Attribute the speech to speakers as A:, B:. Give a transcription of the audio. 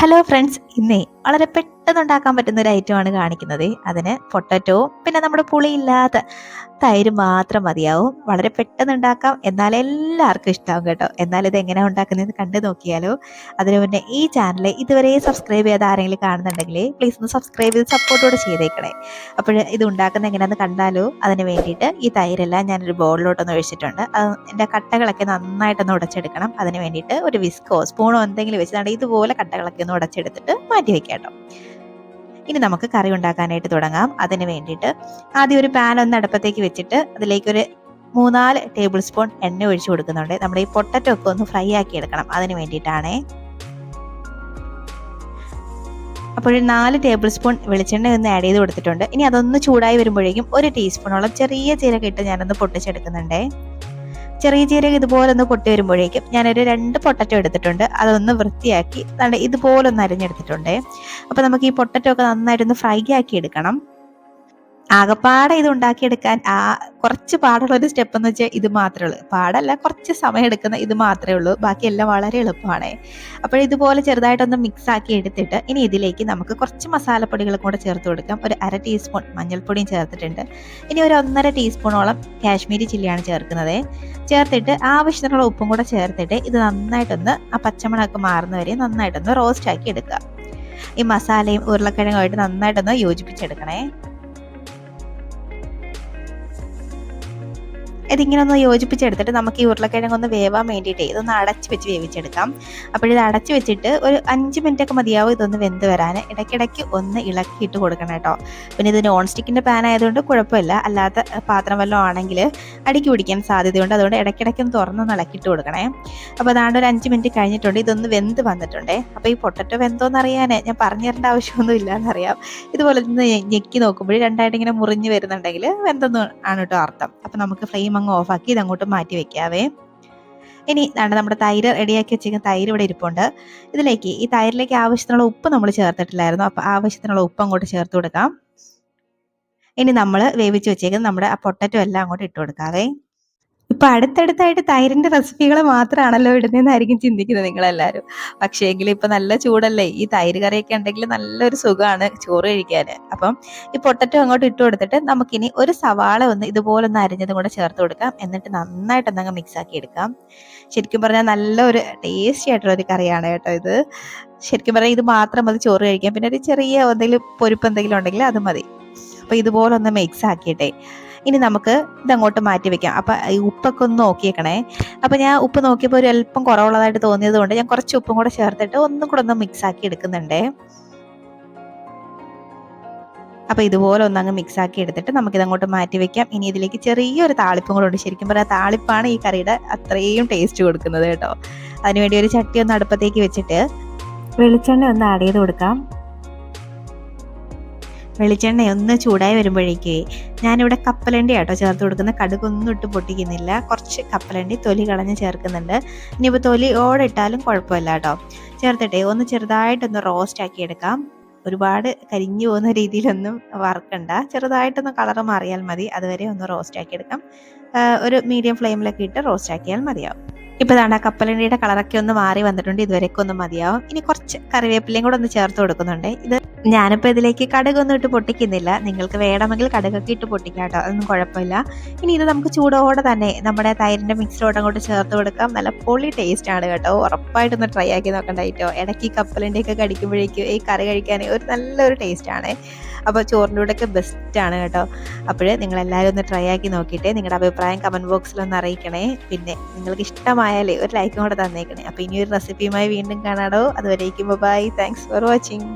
A: Hello friends ഇന്നേ വളരെ പെട്ടെന്ന് ഉണ്ടാക്കാൻ പറ്റുന്ന ഒരു ഐറ്റമാണ് കാണിക്കുന്നത്. അതിന് പൊട്ടറ്റോ പിന്നെ നമ്മുടെ പുളിയില്ലാത്ത തൈര് മാത്രം മതിയാവും. വളരെ പെട്ടെന്ന് ഉണ്ടാക്കാം എന്നാൽ എല്ലാവർക്കും ഇഷ്ടമാവും കേട്ടോ. എന്നാൽ ഇത് എങ്ങനെ ഉണ്ടാക്കുന്നതെന്ന് കണ്ടു നോക്കിയാലോ. അതിനു മുന്നേ ഈ ചാനൽ ഇതുവരെ സബ്സ്ക്രൈബ് ചെയ്യാതെ ആരെങ്കിലും കാണുന്നുണ്ടെങ്കിൽ പ്ലീസ് ഒന്ന് സബ്സ്ക്രൈബ് ചെയ്ത് സപ്പോർട്ടോടെ ചെയ്തേക്കണേ. അപ്പോൾ ഇത് ഉണ്ടാക്കുന്ന എങ്ങനെയാണെന്ന് കണ്ടാലോ. അതിന് വേണ്ടിയിട്ട് ഈ തൈരെല്ലാം ഞാനൊരു ബോളിലോട്ടൊന്ന് ഒഴിച്ചിട്ടുണ്ട്. അത് എന്റെ കട്ടകളൊക്കെ നന്നായിട്ടൊന്ന് ഉടച്ചെടുക്കണം. അതിന് വേണ്ടിയിട്ട് ഒരു വിസ്കോ സ്പൂണോ എന്തെങ്കിലും വെച്ചിട്ടുണ്ടെങ്കിൽ ഇതുപോലെ കട്ടകളൊക്കെ ഒന്ന് ഉടച്ചെടുത്തിട്ട് മാറ്റി വെക്കാം കേട്ടോ. ഇനി നമുക്ക് കറി ഉണ്ടാക്കാനായിട്ട് തുടങ്ങാം. അതിന് വേണ്ടിയിട്ട് ആദ്യം ഒരു പാൻ ഒന്ന് അടുപ്പത്തേക്ക് വെച്ചിട്ട് അതിലേക്ക് ഒരു മൂന്നാൽ ടേബിൾ സ്പൂൺ എണ്ണ ഒഴിച്ച് കൊടുക്കുന്നുണ്ട്. നമ്മുടെ ഈ പൊട്ടറ്റോ ഒക്കെ ഒന്ന് ഫ്രൈ ആക്കി എടുക്കണം. അതിന് വേണ്ടിയിട്ടാണേ. അപ്പോൾ നാല് ടേബിൾ സ്പൂൺ വെളിച്ചെണ്ണ ഒന്ന് ആഡ് ചെയ്ത് കൊടുത്തിട്ടുണ്ട്. ഇനി അതൊന്ന് ചൂടായി വരുമ്പോഴേക്കും ഒരു ടീസ്പൂണോളം ചെറിയ ജീരകം ഇട്ട് ഞാനൊന്ന് പൊട്ടിച്ചെടുക്കുന്നുണ്ടേ. ചെറിയ ജീരകം ഇതുപോലെ ഒന്ന് പൊട്ടി വരുമ്പോഴേക്കും ഞാനൊരു രണ്ട് പൊട്ടറ്റോ എടുത്തിട്ടുണ്ട്. അതൊന്ന് വൃത്തിയാക്കി ഇതുപോലെ ഒന്ന് അരിഞ്ഞെടുത്തിട്ടുണ്ട്. അപ്പോൾ നമുക്ക് ഈ പൊട്ടറ്റോ ഒക്കെ നന്നായിട്ടൊന്ന് ഫ്രൈ ആക്കി എടുക്കണം. ആകപ്പാടെ ഇത് ഉണ്ടാക്കിയെടുക്കാൻ ആ കുറച്ച് പാടുള്ള ഒരു സ്റ്റെപ്പ് എന്ന് വെച്ചാൽ ഇത് മാത്രമേ ഉള്ളൂ. പാടല്ല കുറച്ച് സമയം എടുക്കുന്ന ഇത് മാത്രമേ ഉള്ളൂ. ബാക്കിയെല്ലാം വളരെ എളുപ്പമാണ്. അപ്പോൾ ഇതുപോലെ ചെറുതായിട്ടൊന്ന് മിക്സ് ആക്കി എടുത്തിട്ട് ഇനി ഇതിലേക്ക് നമുക്ക് കുറച്ച് മസാലപ്പൊടികൾ കൂടെ ചേർത്ത് കൊടുക്കാം. ഒരു അര ടീസ്പൂൺ മഞ്ഞൾപ്പൊടിയും ചേർത്തിട്ടുണ്ട്. ഇനി ഒരു ഒന്നര ടീസ്പൂണോളം കാശ്മീരി ചില്ലിയാണ് ചേർക്കുന്നത്. ചേർത്തിട്ട് ആവശ്യത്തിനുള്ള ഉപ്പും കൂടെ ചേർത്തിട്ട് ഇത് നന്നായിട്ടൊന്ന് ആ പച്ചമുളകൊക്കെ മാറുന്നവരെ നന്നായിട്ടൊന്ന് റോസ്റ്റ് ആക്കി എടുക്കുക. ഈ മസാലയും ഉരുളക്കിഴങ്ങുമായിട്ട് നന്നായിട്ടൊന്ന് യോജിപ്പിച്ചെടുക്കണേ. ഇതിങ്ങനെ ഒന്ന് യോജിപ്പിച്ചെടുത്തിട്ട് നമുക്ക് ഈ ഉരുളക്കിഴങ്ങ് ഒന്ന് വേവാൻ വേണ്ടിയിട്ട് ഇതൊന്ന് അടച്ച് വെച്ച് വേവിച്ചെടുക്കാം. അപ്പോൾ ഇത് അടച്ച് വെച്ചിട്ട് ഒരു അഞ്ച് മിനിറ്റ് ഒക്കെ മതിയാവും ഇതൊന്ന് വെന്ത് വരാൻ. ഇടയ്ക്കിടയ്ക്ക് ഒന്ന് ഇളക്കിയിട്ട് കൊടുക്കണം കേട്ടോ. പിന്നെ ഇത് നോൺ സ്റ്റിക്കിന്റെ പാൻ ആയതുകൊണ്ട് കുഴപ്പമില്ല. അല്ലാത്ത പാത്രം വല്ലതും ആണെങ്കിൽ അടിക്ക് പിടിക്കാൻ സാധ്യതയുണ്ട്. അതുകൊണ്ട് ഇടയ്ക്കിടയ്ക്ക് ഒന്ന് തുറന്നൊന്ന് ഇളക്കിയിട്ട് കൊടുക്കണേ. അപ്പോൾ അതാണ്ട് ഒരു അഞ്ച് മിനിറ്റ് കഴിഞ്ഞിട്ടുണ്ട്. ഇതൊന്ന് വെന്ത് വന്നിട്ടുണ്ടേ. അപ്പോൾ ഈ പൊട്ടറ്റോ വെന്തോന്ന് അറിയാനേ ഞാൻ പറഞ്ഞു തരേണ്ട ആവശ്യമൊന്നും ഇല്ലാന്നറിയാം. ഇതുപോലെ ഞെക്കി നോക്കുമ്പോൾ രണ്ടായിട്ട് ഇങ്ങനെ മുറിഞ്ഞ് വരുന്നുണ്ടെങ്കിൽ വെന്തെന്ന് ആണ് കേട്ടോ അർത്ഥം. അപ്പോൾ നമുക്ക് ഫ്ലെയിം അങ്ങ് ഓഫാക്കി ഇതങ്ങോട്ട് മാറ്റി വെക്കാവേ. ഇനി ഇതാണ് നമ്മുടെ തൈര് റെഡിയാക്കി വെച്ചിരിക്കുന്ന തൈര് ഇവിടെ ഇരിപ്പുണ്ട്. ഇതിലേക്ക് ഈ തൈരിലേക്ക് ആവശ്യത്തിനുള്ള ഉപ്പ് നമ്മൾ ചേർത്തിട്ടില്ലായിരുന്നു. അപ്പോൾ ആവശ്യത്തിനുള്ള ഉപ്പ് അങ്ങോട്ട് ചേർത്ത് കൊടുക്കാം. ഇനി നമ്മൾ വേവിച്ച് വെച്ചേക്കുന്നത് നമ്മുടെ ആ പൊട്ടറ്റോ എല്ലാം അങ്ങോട്ട് ഇട്ട് കൊടുക്കാവേ. ഇപ്പൊ അടുത്തടുത്തായിട്ട് തൈരിന്റെ റെസിപ്പികൾ മാത്രമാണല്ലോ ഇടുന്നതെന്നായിരിക്കും ചിന്തിക്കുന്നത് നിങ്ങളെല്ലാവരും പക്ഷേ എങ്കിലും ഇപ്പൊ നല്ല ചൂടല്ലേ? ഈ തൈര് കറിയൊക്കെ ഉണ്ടെങ്കിൽ നല്ലൊരു സുഖമാണ് ചോറ് കഴിക്കാൻ അപ്പം ഈ പൊട്ടറ്റോ അങ്ങോട്ട് ഇട്ട് കൊടുത്തിട്ട് നമുക്കിനി ഒരു സവാള ഒന്ന് ഇതുപോലെ ഒന്ന് അരിഞ്ഞതും കൂടെ ചേർത്ത് കൊടുക്കാം. എന്നിട്ട് നന്നായിട്ട് ഒന്നങ്ങ് മിക്സ് ആക്കി എടുക്കാം. ശരിക്കും പറഞ്ഞാൽ നല്ലൊരു ടേസ്റ്റി ആയിട്ടുള്ള ഒരു കറിയാണ് കേട്ടോ ഇത്. ശരിക്കും പറഞ്ഞാൽ ഇത് മാത്രം മതി ചോറ് കഴിക്കാം പിന്നെ ഒരു ചെറിയ എന്തെങ്കിലും പൊരിപ്പ് എന്തെങ്കിലും ഉണ്ടെങ്കിൽ അത് മതി. അപ്പോൾ ഇതുപോലെ ഒന്ന് മിക്സ് ആക്കിയിട്ടെ. ഇനി നമുക്ക് ഇതങ്ങോട്ട് മാറ്റി വെക്കാം. അപ്പം ഈ ഉപ്പൊക്കെ ഒന്ന് നോക്കിയേക്കണേ. അപ്പം ഞാൻ ഉപ്പ് നോക്കിയപ്പോൾ ഒരു അല്പം കുറവുള്ളതായിട്ട് തോന്നിയത് കൊണ്ട് ഞാൻ കുറച്ച് ഉപ്പും കൂടെ ചേർത്തിട്ട് ഒന്നും കൂടെ ഒന്ന് മിക്സ് ആക്കി എടുക്കുന്നുണ്ടേ. അപ്പോൾ ഇതുപോലെ ഒന്ന് അങ്ങ് മിക്സ് ആക്കി എടുത്തിട്ട് നമുക്ക് അങ്ങോട്ട് മാറ്റി വെക്കാം. ഇനി ഇതിലേക്ക് ചെറിയൊരു താളിപ്പും കൂടെ ഉണ്ട്. ശരിക്കും പറയാം താളിപ്പാണ് ഈ കറിയുടെ അത്രയും ടേസ്റ്റ് കൊടുക്കുന്നത് കേട്ടോ. അതിനുവേണ്ടി ഒരു ചട്ടി ഒന്ന് അടുപ്പത്തേക്ക് വെച്ചിട്ട് വെളിച്ചെണ്ണ ഒന്ന് ആഡ് ചെയ്ത് കൊടുക്കാം. വെളിച്ചെണ്ണ ഒന്ന് ചൂടായി വരുമ്പോഴേക്കേ ഞാനിവിടെ കപ്പലണ്ടി ആട്ടോ ചേർത്ത് കൊടുക്കുന്ന കടുകൊന്നും ഇട്ട് പൊട്ടിക്കുന്നില്ല. കുറച്ച് കപ്പലണ്ടി തൊലി കളഞ്ഞ് ചേർക്കുന്നുണ്ട്. ഇനിയിപ്പോൾ തൊലി ഓടിട്ടാലും കുഴപ്പമില്ല കേട്ടോ ചേർത്തിട്ടേ ഒന്ന് ചെറുതായിട്ടൊന്ന് റോസ്റ്റ് ആക്കി എടുക്കാം. ഒരുപാട് കരിഞ്ഞു പോകുന്ന രീതിയിലൊന്നും വറക്കണ്ട. ചെറുതായിട്ടൊന്ന് കളർ മാറിയാൽ മതി. അതുവരെ ഒന്ന് റോസ്റ്റ് ആക്കി എടുക്കാം. ഒരു മീഡിയം ഫ്ലെയിമിലൊക്കെ ഇട്ട് റോസ്റ്റ് ആക്കിയാൽ മതിയാവും. ഇപ്പോൾ ഇതാണ് കപ്പലണ്ടിയുടെ കളറൊക്കെ ഒന്ന് മാറി വന്നിട്ടുണ്ട്. ഇതുവരെയൊക്കെ ഒന്ന് മതിയാവും. ഇനി കുറച്ച് കറിവേപ്പിലയും കൂടെ ഒന്ന് ചേർത്ത് കൊടുക്കുന്നുണ്ട്. ഇത് ഞാനിപ്പോൾ ഇതിലേക്ക് കടുകൊന്നും ഇട്ട് പൊട്ടിക്കുന്നില്ല. നിങ്ങൾക്ക് വേണമെങ്കിൽ കടുകൊക്കെ ഇട്ട് പൊട്ടിക്കാം കേട്ടോ. അതൊന്നും കുഴപ്പമില്ല. ഇനി ഇത് നമുക്ക് ചൂടോടെ തന്നെ നമ്മുടെ തൈരിന്റെ മിക്സിലോട്ട് അങ്ങോട്ട് ചേർത്ത് കൊടുക്കാം. നല്ല പൊളി ടേസ്റ്റ് ആണ് കേട്ടോ. ഉറപ്പായിട്ടൊന്ന് ട്രൈ ആക്കി നോക്കണ്ട കേട്ടോ. ഇടയ്ക്ക് കപ്പലിന്റെയൊക്കെ കടിക്കുമ്പോഴേക്കും ഈ കറി കഴിക്കാൻ ഒരു നല്ലൊരു ടേസ്റ്റ് ആണ്. അപ്പോൾ ചോറിന്റെ കൂടെയൊക്കെ ആണ് കേട്ടോ. അപ്പോൾ നിങ്ങളെല്ലാവരും ഒന്ന് ട്രൈ ആക്കി നോക്കിയിട്ട് നിങ്ങളുടെ അഭിപ്രായം കമന്റ് ബോക്സിലൊന്ന് അറിയിക്കണേ. പിന്നെ നിങ്ങൾക്ക് ഇഷ്ടമായാലേ ഒരു ലൈക്കും കൂടെ തന്നേക്കണേ. അപ്പോൾ ഇനി ഒരു റെസിപ്പിയുമായി വീണ്ടും കാണാടോ. അതുവരേക്കും ബൈ താങ്ക്സ് ഫോർ വാച്ചിങ്